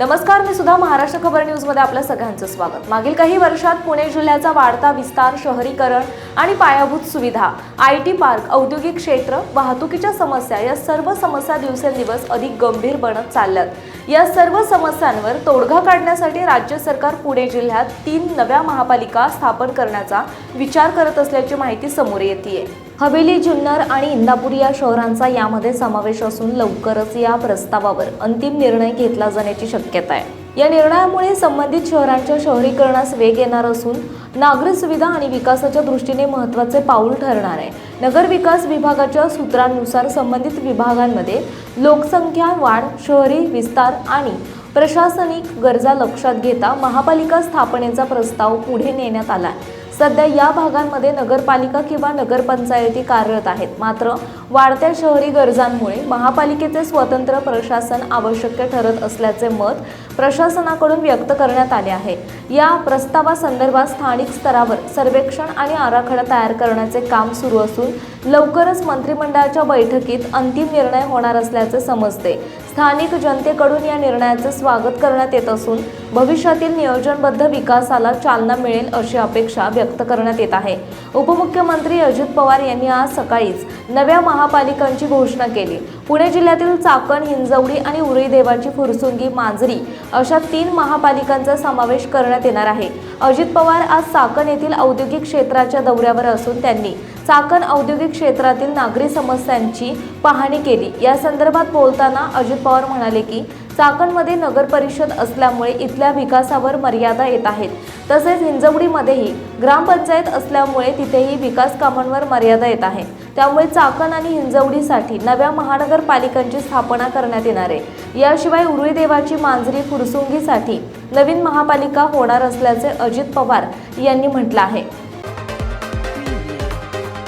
नमस्कार मी सुद्धा महाराष्ट्र खबर न्यूजमध्ये आपलं सगळ्यांचं स्वागत. मागील काही वर्षात पुणे जिल्ह्याचा वाढता विस्तार शहरीकरण आणि पायाभूत सुविधा आय टी पार्क औद्योगिक क्षेत्र वाहतुकीच्या समस्या या सर्व समस्या दिवसेंदिवस अधिक गंभीर बनत चालल्यात. या सर्व समस्यांवर तोडगा काढण्यासाठी राज्य सरकार पुणे जिल्ह्यात तीन नव्या महापालिका स्थापन करण्याचा विचार करत असल्याची माहिती समोर येते हवेली जुन्नर आणि इंदापूर या शहरांचा यामध्ये समावेश असून लवकरच या प्रस्तावावर अंतिम निर्णय घेतला जाण्याची शक्यता आहे. या निर्णयामुळे संबंधित शहरांच्या शहरीकरणास वेग येणार असून नागरी सुविधा आणि विकासाच्या दृष्टीने महत्त्वाचे पाऊल ठरणार आहे. नगर विकास विभागाच्या सूत्रांनुसार संबंधित विभागांमध्ये लोकसंख्या वाढ शहरी विस्तार आणि प्रशासनिक गरजा लक्षात घेता महापालिका स्थापनेचा प्रस्ताव पुढे नेण्यात आला आहे. सध्या या भागांमध्ये नगरपालिका किंवा नगरपंचायती कार्यरत आहेत. मात्र वाढत्या शहरी गरजांमुळे महापालिकेचे स्वतंत्र प्रशासन आवश्यक ठरत असल्याचे मत प्रशासनाकडून व्यक्त करण्यात आले आहे. या प्रस्तावासंदर्भात स्थानिक स्तरावर सर्वेक्षण आणि आराखडा तयार करण्याचे काम सुरू असून लवकरच मंत्रिमंडळाच्या बैठकीत अंतिम निर्णय होणार असल्याचे समजते. स्थानिक जनतेकडून या निर्णयाचे स्वागत करण्यात येत असून भविष्यातील नियोजनबद्ध विकासाला चालना मिळेल अशी अपेक्षा व्यक्त करण्यात येत आहे. उपमुख्यमंत्री अजित पवार यांनी आज सकाळीच नव्या महापालिकांची घोषणा केली. पुणे जिल्ह्यातील चाकण हिंजवडी आणि उरई देवाची फुरसुंगी मांजरी अशा तीन महापालिकांचा समावेश करण्यात येणार आहे. अजित पवार आज चाकण येथील औद्योगिक क्षेत्राच्या दौऱ्यावर असून त्यांनी चाकण औद्योगिक क्षेत्रातील नागरी समस्यांची पाहणी केली. या संदर्भात बोलताना अजित पवार म्हणाले की चाकणमध्ये नगर परिषद असल्यामुळे इथल्या विकासावर मर्यादा येत आहेत. तसेच हिंजवडीमध्येही ग्रामपंचायत असल्यामुळे तिथेही विकास कामांवर मर्यादा येत आहे. त्यामुळे चाकण आणि हिंजवडीसाठी नव्या महानगरपालिकांची स्थापना करण्यात येणार आहे. याशिवाय उरुळी देवाची मांजरी फुरसुंगीसाठी नवीन महापालिका होणार असल्याचे अजित पवार यांनी म्हटलं आहे.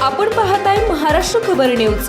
आपण पाहताय महाराष्ट्र खबर न्यूज.